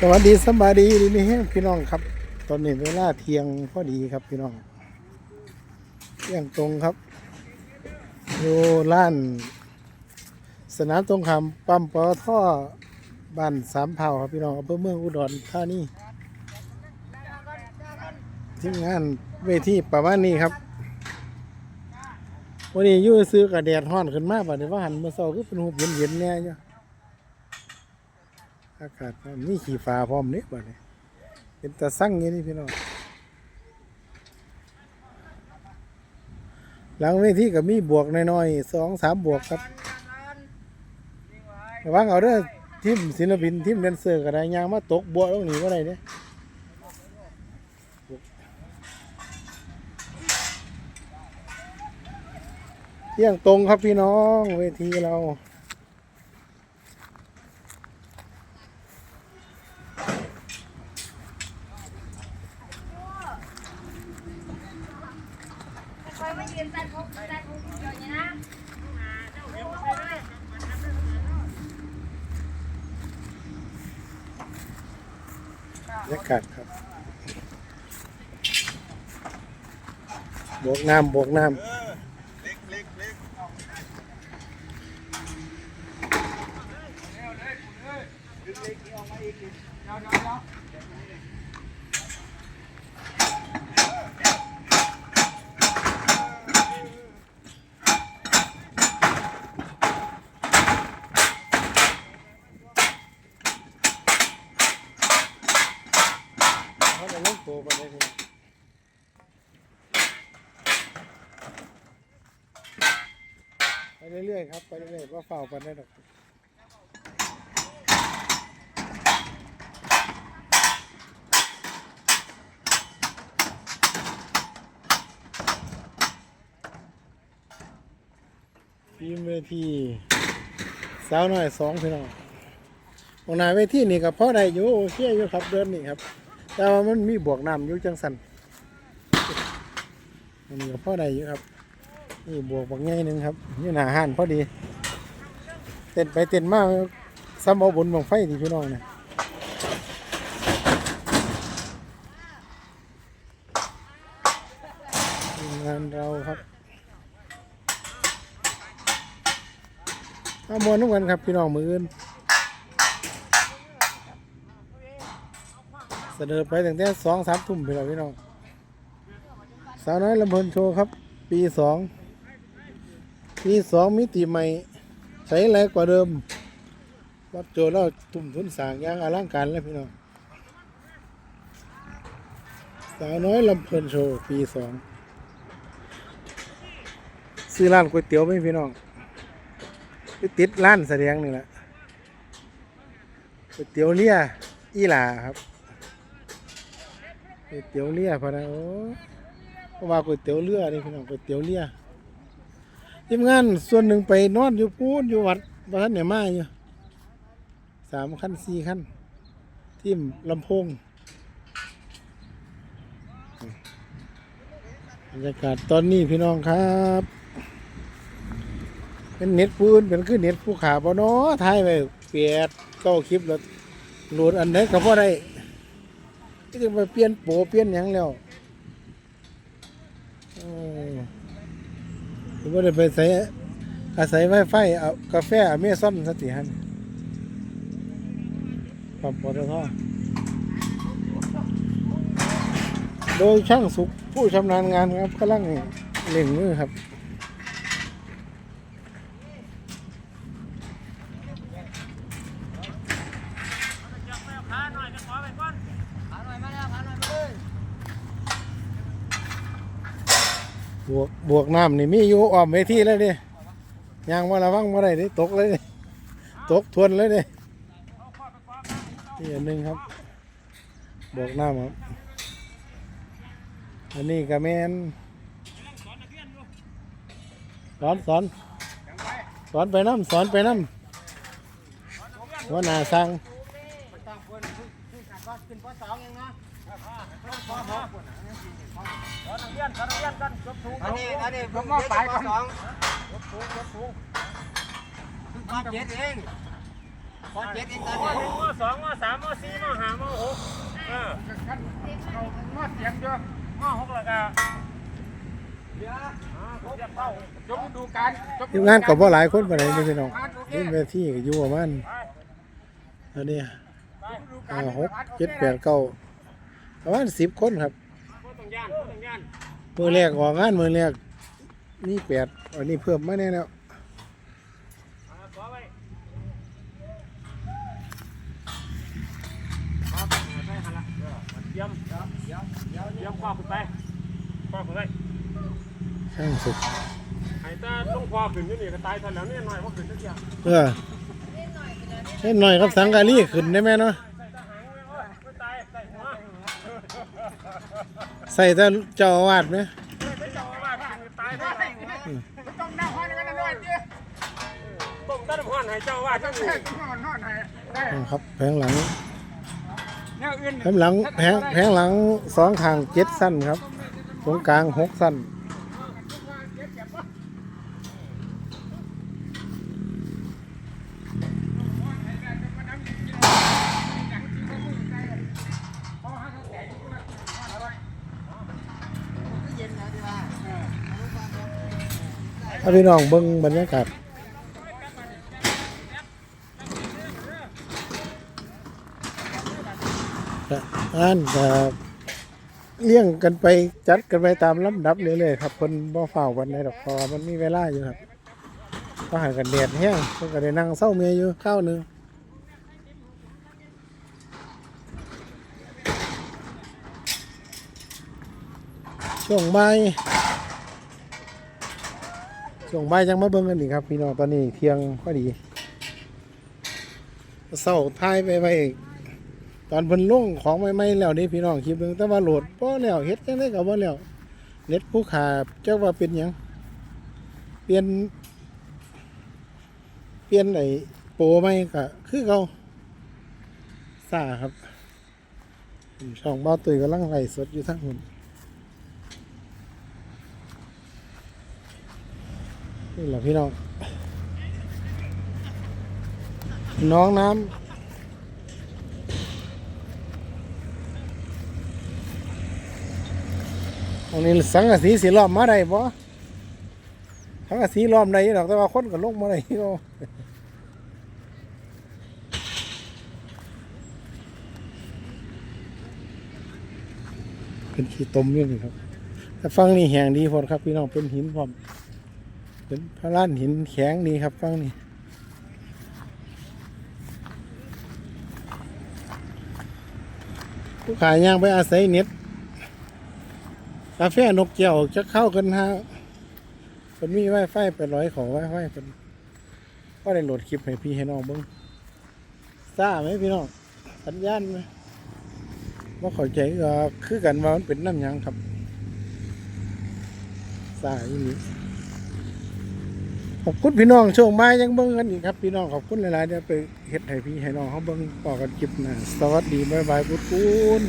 สวัสดีสบายดีดีนี่แห้งพี่น้องครับ ตอนนี้เวลาเที่ยงพอดีครับพี่น้องเที่ยงตรงครับอยู่ล้าน สนามตรงคำปั๊มปอท่อบ้านสามเผ่าครับพี่น้องอำเภอเมืองอุดรธานีทีมงานเวทีประมาณนี้ครับวันนี้ยู่ซื้อกับแดดห้อนขึ้นมาบัดนี้ว่าหันมาเศร้าก็เป็นหุบเย็นๆแน่จ้ะ อากาศมันมีขี่ฟ้าพร้อมนี่บัดนี้เป็นตาสั่งอย่างนี้พี่น้องหลังเวทีก็มีบวกน้อยๆสองสามบวกครับระวังเอาเด้อทีมศิลปินทีมแดนเซอร์ก็ได้ยางมาตกบัวลงหนีก็ได้เนี่ยเที่ยงตรงครับพี่น้องเวทีเรา คอยมายืนตัดผมตัดผมอยู่อย่างนี้นะ บรรยากาศครับบวกน้ำบวกน้ำเขาจะลงตัวไปเลยพี่น้องไป เรื่อยๆครับ ไปเรื่อยๆว่าเฝ้าไปได้ดอกทีมเวทีสาวน้อยสองพี่น้องวงหนาเวทีนี่กับพ่อได้อยู่โอเคอยู่ครับเดินนี่ครับ แต่ว่ามันมีบวกน้ำอยู่จังสันอันนี้กับพ่อได้อยู่ครับ นี่บวกบางไงหนึ่งครับนี่หนาหันพอดี เต้นไปเต้นมาซ้ำเอาบนบังไฟที่พี่น้องเนี่ยทีมงานเราครับเอามวนทุกวันครับพี่น้องมืออื่นเสนอไปตั้งแต่สองสามทุ่มพี่น้องพี่น้องสาวน้อยลำเพลินโชว์ครับ ปีสอง ปีสองมิติใหม่ ใช้แรงกว่าเดิม วัดโจแล้วทุ่มทุนสางย่างอลังการเลยพี่น้องสาวน้อยลำเพลินโชว์ปีสองซื้อร้านก๋วยเตี๋ยวไหมพี่น้องไปติดร้านแสดงนี่แหละก๋วยเตี๋ยวเลี่ยอีหลาครับก๋วยเตี๋ยวเลี่ยพะนะโอ้เพราว่าก๋วยเตี๋ยวเรือนี่พี่น้องก๋วยเตี๋ยวเลี่ย ทีมงานส่วนหนึ่งไปนอนอยู่พูนอยู่วัดบ้านเนี่ยมาอยู่สามขั้นสี่ขั้น ทีมลำโพงบรรยากาศตอนนี้พี่น้องครับ เป็นเน็ตปูนเป็นคือเน็ตผู้ขาบ่เนาะถ่ายไปเปียดเก้าคลิปแล้วโหลดอันไหนก็พอได้ที่จะไปเปลี่ยนโปรเปลี่ยนหยังแล้วโอ้ ผมว่าได้ไปใส่อาศัยไวไฟเอากาแฟอเมซอนสติฮันปั๊มปตทโดยช่างสุขผู้ชำนาญงานครับกำลังเล่งมือครับ บวกบวกน้ำนี่มีอยู่อ้อมเวทีแล้วดิยางมาระวังมาได้ดิตกเลยดิตกทวนเลยดินี่อันหนึ่งครับบวกน้ำครับ อันนี้กระแมนสอนสอนสอนไปน้ำสอนไปน้ำหัวหน้าสั่ง อันนี้อันนี้ผมมาไปก่อนสองพอเจ็ดเองพอเจ็ดเองตอนนี้มสองมสามมสี่มห้ามกันเขานวดเสียงเยอะห้าหกแล้วก็เดี๋ยวผมจะเข้าจบฤดูกาลจบฤทีดูมกงานลก็บ่หลายคนปานใดนี่พี่น้องทีมเวทีก็อยู่ประมาณอันนี้ไปห้าหกเจ็ดแปดเก้าประมาณสิบคนครับ มือแรกออกงานมือแรกนี่แปดอันนี้เพิ่มมาแน่แล้วเอาตัวไว้ครับไปหันละเออเตรียมเดี๋ยวเดี๋ยวเดี๋ยวเตรียมคว้าขึ้นไปคว้าขึ้นไปช่างสุดไอ้ตาลงคว้าขึ้นอยู่นี่ก็ตายทันแล้วนี่หน่อยเพราะขึ้นจักอย่างเออเล่นหน่อยครับสังกาลีขึ้นได้ไหมเนาะ ใส่ทหารไว้โอ้ยไม่ตายใส่หัว ใส่แต่เจ้าอาวาสไหมต้อาว่าสขึ้นตายไม่ใส่หัวต้องน้ำห้อนกันหน่อยดิต้มต้นห้อนให้เจ้าอาว่าสจังนี่งพอนนอนให้ได้ครับแผงหลังแนวอื่นแผงหลังแผงแผงหลังสองข้างเจ็ดสั้นครับ ตรงกลางหกสั้น ถ้าพี่น้องเบิ่งบรรยากาศก็อ่านก็เลี้ยงกันไปจัดกันไปตามลำดับเรื่อยๆครับเพิ่นบ่เฝ้าวันใดดอกพราะว่ามันมีเวลาอยู่ครับก็หากันแดดแห้งเพิ่นก็ได้นั่งเศร้าเมียอยู่ข้าวหนึงช่วงบ่าย ช่วงบ่ายจังมาเบิ่งกันอีกครับ พี่น้องตอนนี้เที่ยงพอดีเศร้าท้ายไปไว้ตอนเพิ่นลงของใหม่ๆแล้วนี่พี่น้องคลิปนึงแต่ว่าโหลดบ่แล้วเฮ็ดจังได๋ก็บ่แล้วเน็ตผู้ขาจักว่าเป็นหยังเปลี่ยน เปลี่ยนไอ้โปรใหม่ก็คือเก่าซ่าครับช่องเบ้าตุยกำลังไล่สดอยู่ทั้งหุ่น นี่แหละพี่น้อง น้องน้ำอันนี้สังกะสีสีล้อมมาได้บ่สังกะสีล้อมได้อยู่ดอกแต่ว่าคนก็ลงมาได้ก็เป็นขี้ตมนี่นี่ครับแต่ฟังนี่แหงดีพอครับพี่น้องเป็นหินพร้อม เป็นพระล้านหินแข็งดีครับฟังนี่ผู้ขายย่างไปอาศัยเน็ตกาแฟนกเกี่ยวจะเข้ากันฮะเป็นมีไวไฟไปร้อยของไวไฟเป็นก็ได้โหลดคลิปให้พี่ให้น้องเบิ้งซ่าไหมพี่น้องสัญญาณไหมว่าเข้าใจก็คือกันว่ามันเป็นน้ำยังครับสายนี้ ขอบคุณพี่น้องช่วงมายังเบิ้งกันอีกครับพี่น้องขอบคุณหลายๆเดี๋ยวไปเฮ็ดให้พี่ให้น้องเขาเบิ้งต่อกันคลิปหนะสวัสดีบ๊ายบายพุทธคุณ